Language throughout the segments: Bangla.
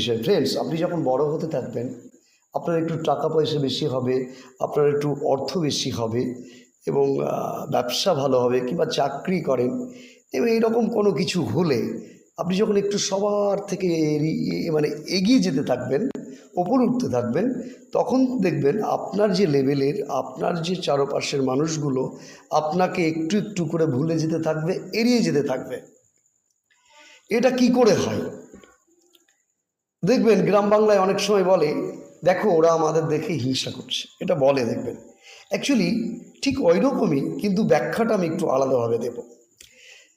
বিষয়। ফ্রেন্ডস আপনি যখন বড় হতে থাকবেন, আপনার একটু টাকা পয়সা বেশি হবে, আপনার একটু অর্থ বেশি হবে এবং ব্যবসা ভালো হবে কিংবা চাকরি করেন, এবং এরকম কোনো কিছু হলে আপনি যখন একটু সবার থেকে মানে এগিয়ে যেতে থাকবেন, ওপর উঠতে থাকবেন, তখন দেখবেন আপনার যে লেভেলের, আপনার যে চারপাশের মানুষগুলো আপনাকে একটু একটু করে ভুলে যেতে থাকবে, এড়িয়ে যেতে থাকবে। এটা কি করে হয়? দেখবেন গ্রাম বাংলায় অনেক সময় বলে, দেখো, ওরা আমাদের দেখে হিংসা করছে। এটা বলে দেখবেন। অ্যাকচুয়ালি ঠিক ওই রকমই কিন্তু ব্যাখ্যাটা আমি একটু আলাদাভাবে দেব।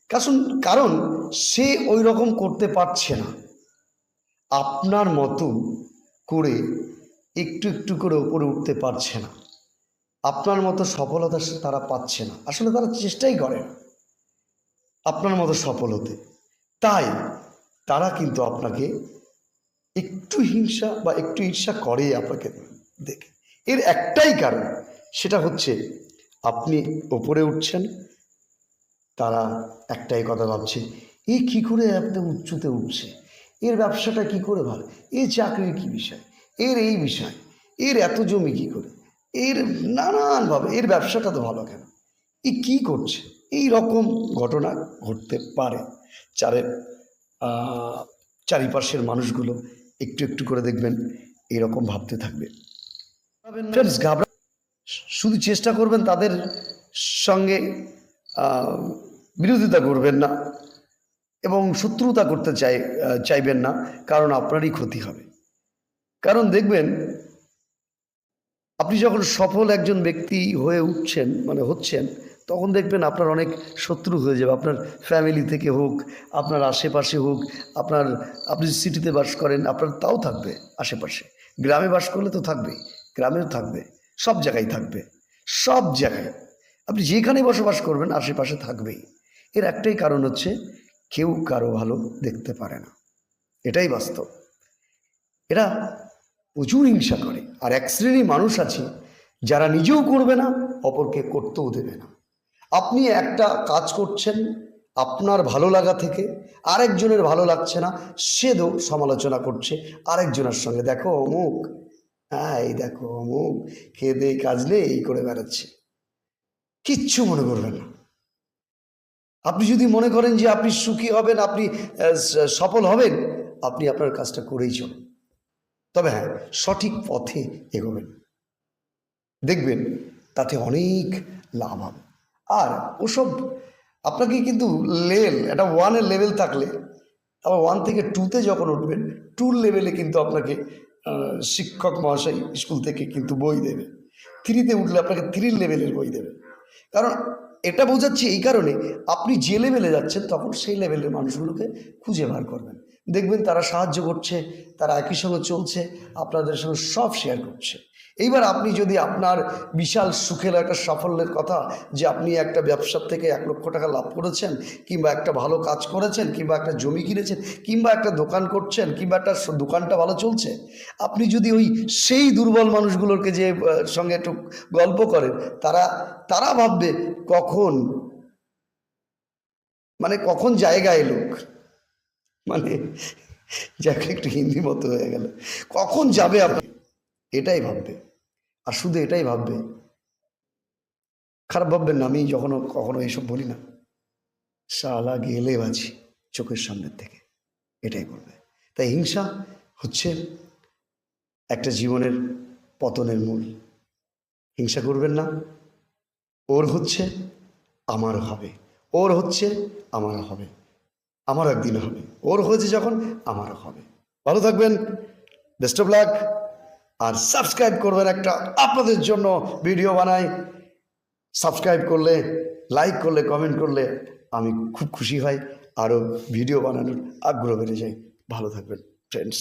কারণ কারণ সে ওই রকম করতে পারছে না। আপনার মতো করে একটু একটু করে উপরে উঠতে পারছে না। আপনার মতো সফলতা তারা পাচ্ছে না। আসলে তারা চেষ্টাই করে আপনার মতো সফল হতে। তাই তারা কিন্তু আপনাকে একটু হিংসা বা একটু ঈর্ষা করে আপনাকে দেখে। এর একটাই কারণ সেটা হচ্ছে আপনি ওপরে উঠছেন তারা একটাই কথা ভাবছে এ কি করে এত উচ্চতে উঠছে? এর ব্যবসাটা কি করে ভালো? এর চাকরির কি বিষয়? এর এই বিষয়? এর এত জমি কি করে? এর নানানভাবে এর ব্যবসাটা তো ভালো কেন? এ কি করছে? এই রকম ঘটনা ঘটতে পারে। আহ, চারিপাশের মানুষগুলো একটু একটু করে দেখবেন এরকম ভাবতে থাকবে। Friends, ঘাবড়া শুধু চেষ্টা করবেন তাদের সঙ্গে বিরোধিতা করবেন না এবং শত্রুতা করতে চাই চাইবেন না কারণ আপনারই ক্ষতি হবে। কারণ দেখবেন আপনি যখন সফল একজন ব্যক্তি হয়ে উঠছেন মানে হচ্ছেন তখন দেখবেন আপনার অনেক শত্রু হয়ে যাবে। আপনার ফ্যামিলি থেকে হোক, আপনার আশেপাশে হোক, আপনার, আপনি সিটিতে বাস করেন, আপনার তাও থাকবে আশেপাশে। গ্রামে বাস করলে তো থাকবেই, গ্রামেও থাকবে, সব জায়গায় থাকবে, সব জায়গায়। আপনি যেখানে বসবাস করবেন, আশেপাশে থাকবেই। এর একটাই কারণ হচ্ছে, কেউ কারও ভালো দেখতে পারে না। এটাই বাস্তব। এরা প্রচুর হিংসা করে। আর এক শ্রেণির মানুষ আছে, যারা নিজেও করবে না, অপরকে করতেও দেবে না। আপনি একটা কাজ করছেন, আপনার ভালো লাগা থেকে আরেকজনের ভালো লাগছে না সেও সমালোচনা করছে, আরেকজনের সঙ্গে দেখো অমুক হ্যাঁ এই দেখো অমুক, খেয়ে কাজলে এই করে বেড়াচ্ছে। কিচ্ছু মনে করবেন না। আপনি যদি মনে করেন যে আপনি সুখী হবেন, আপনি সফল হবেন, আপনি আপনার কাজটা করেই চলুন। তবে হ্যাঁ সঠিক পথে এগোবেন। দেখবেন তাতে অনেক লাভ হবে। আর ওসব আপনাকে কিন্তু লেভেল একটা ওয়ানের লেভেল থাকলে, আবার ওয়ান থেকে টুতে যখন উঠবেন টুর লেভেলে কিন্তু আপনাকে শিক্ষক মহাশয় স্কুল থেকে কিন্তু বই দেবে। থ্রিতে উঠলে আপনাকে থ্রির লেভেলের বই দেবে। কারণ এটা বোঝাচ্ছি এই কারণে, আপনি যে লেভেলে যাচ্ছেন, তখন সেই লেভেলের মানুষগুলোকে খুঁজে বার করবেন। দেখবেন তারা সাহায্য করছে, তারা একই সঙ্গে চলছে, আপনাদের সঙ্গে সব শেয়ার করছে। এইবার আপনি যদি আপনার বিশাল সুখের একটা সাফল্যের কথা যে আপনি একটা ব্যবসার থেকে এক লক্ষ টাকা লাভ করেছেন, কিংবা একটা ভালো কাজ করেছেন, কিংবা একটা জমি কিনেছেন, কিংবা একটা দোকান করছেন, কিংবা একটা দোকানটা ভালো চলছে, আপনি যদি ওই সেই দুর্বল মানুষগুলোকে যে সঙ্গে একটু গল্প করেন, তারা তারা ভাববে কখন মানে কখন জায়গায় লোক মানে যাকে একটু হিন্দি মতো হয়ে গেল। কখন যাবে আপনি এটাই ভাববে। আর শুধু এটাই ভাববে, খারাপ ভাববেন না, আমি যখনও কখনো এইসব বলি না। শালা গেলে বাজি চোখের সামনের থেকে, এটাই বলবে। তাই হিংসা হচ্ছে একটা জীবনের পতনের মূল। হিংসা করবেন না, ওর হচ্ছে আমার হবে, ওর হচ্ছে আমার হবে আমার একদিন হবে, ওর হয়েছে যখন আমারও হবে। ভালো থাকবেন বেস্ট অফ লাক আর সাবস্ক্রাইব করবেন একটা আপনাদের জন্য ভিডিও বানাই। সাবস্ক্রাইব করলে, লাইক করলে, কমেন্ট করলে আমি খুব খুশি হই। আরও ভিডিও বানানোর আগ্রহ বেড়ে যাই ভালো থাকবেন ফ্রেন্ডস